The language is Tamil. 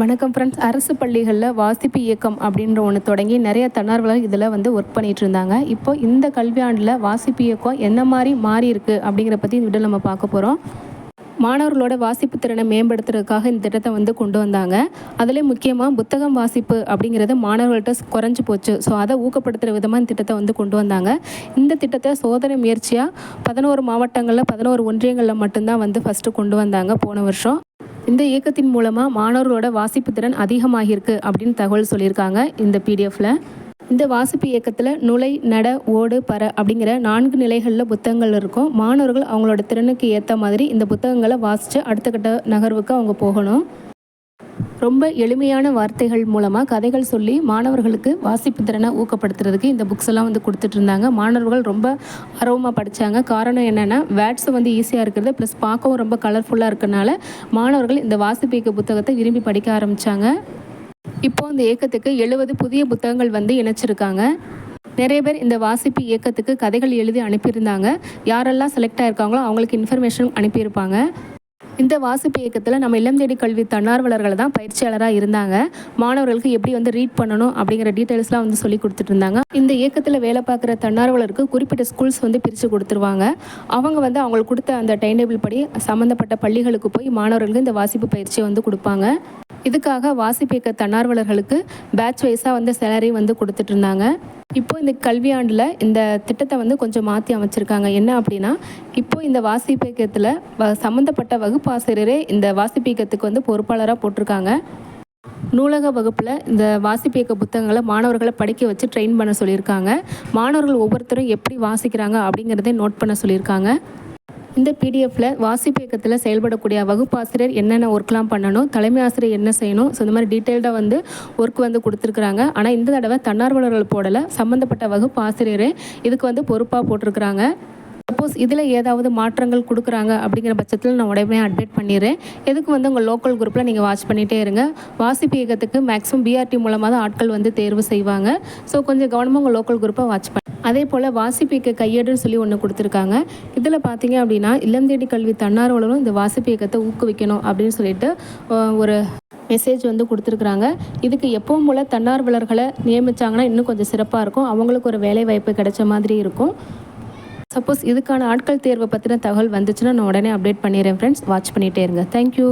வணக்கம் ஃப்ரெண்ட்ஸ் அரசு பள்ளிகளில் வாசிப்பு இயக்கம் அப்படின்ற ஒன்று தொடங்கி நிறைய தன்னார்வலர் இதில் வந்து ஒர்க் பண்ணிகிட்டு இருந்தாங்க. இப்போ இந்த கல்வியாண்டில் வாசிப்பு இயக்கம் என்ன மாதிரி மாறி இருக்குது அப்படிங்கிற பற்றி இந்த வீடியோ நம்ம பார்க்க போகிறோம் மாணவர்களோட வாசிப்பு திறனை மேம்படுத்துறதுக்காக இந்த திட்டத்தை வந்து கொண்டு வந்தாங்க. அதிலே முக்கியமாக புத்தகம் வாசிப்பு அப்படிங்கிறது மாணவர்கள்ட்ட குறைஞ்சி போச்சு. ஸோ அதை ஊக்கப்படுத்துகிற விதமாக இந்த திட்டத்தை வந்து கொண்டு வந்தாங்க. இந்த திட்டத்தை சோதனை முயற்சியாக பதினோரு மாவட்டங்களில் பதினோரு ஒன்றியங்களில் மட்டும்தான் வந்து ஃபஸ்ட்டு கொண்டு வந்தாங்க போன வருஷம். இந்த இயக்கத்தின் மூலமாக மாணவர்களோட வாசிப்பு திறன் அதிகமாகியிருக்கு அப்படின்னு தகவல் சொல்லியிருக்காங்க இந்த பிடிஎஃப்ல இந்த வாசிப்பு இயக்கத்தில் நுழை நட ஓடு பற அப்படிங்கிற நான்கு நிலைகளில் புத்தகங்கள் இருக்கும். மாணவர்கள் அவங்களோட திறனுக்கு ஏற்ற மாதிரி இந்த புத்தகங்களை வாசித்து அடுத்த கட்ட நகர்வுக்கு அவங்க போகணும். ரொம்ப எளிமையான வார்த்தைகள் மூலமாக கதைகள் சொல்லி மாணவர்களுக்கு வாசிப்பு திறனை ஊக்கப்படுத்துறதுக்கு இந்த புக்ஸ் எல்லாம் வந்து கொடுத்துட்டு இருந்தாங்க. மாணவர்கள் ரொம்ப ஆர்வமாக படித்தாங்க காரணம் என்னென்னா வேர்ட்ஸ் வந்து ஈஸியாக இருக்கிறது ப்ளஸ் பார்க்கவும் ரொம்ப கலர்ஃபுல்லாக இருக்கனால மாணவர்கள் இந்த வாசிப்பு புத்தகத்தை விரும்பி படிக்க ஆரம்பித்தாங்க இப்போ இந்த இயக்கத்துக்கு எழுபது புதிய புத்தகங்கள் வந்து இணைச்சிருக்காங்க. நிறைய பேர் இந்த வாசிப்பு இயக்கத்துக்கு கதைகள் எழுதி அனுப்பியிருந்தாங்க. யாரெல்லாம் செலக்ட் ஆயிருக்காங்களோ அவங்களுக்கு இன்ஃபர்மேஷன் அனுப்பியிருப்பாங்க. இந்த வாசிப்பு இயக்கத்தில் நம்ம இளம் தேடி கல்வி தன்னார்வலர்கள் தான் பயிற்சியாளராக இருந்தாங்க. மாணவர்களுக்கு எப்படி வந்து ரீட் பண்ணணும் அப்படிங்கிற டீட்டெயில்ஸ்லாம் வந்து சொல்லி கொடுத்துட்டு இருந்தாங்க. இந்த இயக்கத்தில் வேலை பார்க்குற தன்னார்வலருக்கு குறிப்பிட்ட ஸ்கூல்ஸ் வந்து பிரித்து கொடுத்துருவாங்க. அவங்க வந்து அவங்களுக்கு கொடுத்த அந்த டைம் டேபிள் படி சம்மந்தப்பட்ட பள்ளிகளுக்கு போய் மாணவர்களுக்கு இந்த வாசிப்பு பயிற்சியை வந்து கொடுப்பாங்க. இதுக்காக வாசிப்பு தன்னார்வலர்களுக்கு பேட்ச் வைஸாக வந்து சேலரி வந்து கொடுத்துட்டு இருந்தாங்க இப்போ இந்த கல்வியாண்டில் இந்த திட்டத்தை வந்து கொஞ்சம் மாற்றி அமைச்சிருக்காங்க. என்ன அப்படின்னா இப்போ இந்த வாசிப்பியக்கத்தில் வ சம்மந்தப்பட்ட வகுப்பாசிரியரே இந்த வாசிப்பியக்கத்துக்கு வந்து பொறுப்பாளராக போட்டிருக்காங்க. நூலக வகுப்பில் இந்த வாசிப்பியக்க புத்தகங்களை மாணவர்களை படிக்க வச்சு ட்ரெயின் பண்ண சொல்லியிருக்காங்க. மாணவர்கள் ஒவ்வொருத்தரும் எப்படி வாசிக்கிறாங்க அப்படிங்கிறதே நோட் பண்ண சொல்லியிருக்காங்க. இந்த பிடிஎஃப்ல வாசிப்பு இயக்கத்தில் செயல்படக்கூடிய வகுப்பாசிரியர் என்னென்ன ஒர்க்லாம் பண்ணணும் தலைமை ஆசிரியர் என்ன செய்யணும் ஸோ இந்த மாதிரி டீட்டெயில்டாக வந்து ஒர்க் வந்து கொடுத்துருக்குறாங்க. ஆனால் இந்த தடவை தன்னார்வலர்கள் போடலை. சம்மந்தப்பட்ட வகுப்பு ஆசிரியரே இதுக்கு வந்து பொறுப்பாக போட்டிருக்கிறாங்க. சப்போஸ் இதில் ஏதாவது மாற்றங்கள் கொடுக்குறாங்க அப்படிங்கிற பட்சத்தில் நான் உடனே அப்டேட் பண்ணிடுறேன். எதுக்கு வந்து உங்கள் லோக்கல் குரூப்பில் நீங்கள் வாட்ச் பண்ணிகிட்டே இருங்க. வாசிப்பு இயக்கத்துக்கு மேக்ஸிமம் பிஆர்டி மூலமாக தான் ஆட்கள் வந்து தேர்வு செய்வாங்க. ஸோ கொஞ்சம் கவனமாக உங்கள் லோக்கல் குரூப்பை வாட்ச் பண்ணி. அதே போல் வாசிப்பு கையேடுன்னு சொல்லி ஒன்று கொடுத்துருக்காங்க. இதில் பார்த்தீங்க அப்படின்னா இல்லம் தேடி கல்வி தன்னார்வலரும் இந்த வாசிப்பு இயக்கத்தை ஊக்குவிக்கணும் அப்படின்னு சொல்லிட்டு ஒரு மெசேஜ் வந்து கொடுத்துருக்குறாங்க. இதுக்கு எப்பவும் போல் தன்னார்வலர்களை நியமித்தாங்கன்னா இன்னும் கொஞ்சம் சிறப்பாக இருக்கும். அவங்களுக்கு ஒரு வேலை வாய்ப்பு கிடைச்ச மாதிரி இருக்கும். சப்போஸ் இதுக்கான ஆட்கள் தேர்வை பற்றின தகவல் வந்துச்சுன்னா நான் உடனே அப்டேட் பண்ணிடுறேன் ஃப்ரெண்ட்ஸ் வாட்ச் பண்ணிகிட்டே இருங்க. தேங்க்யூ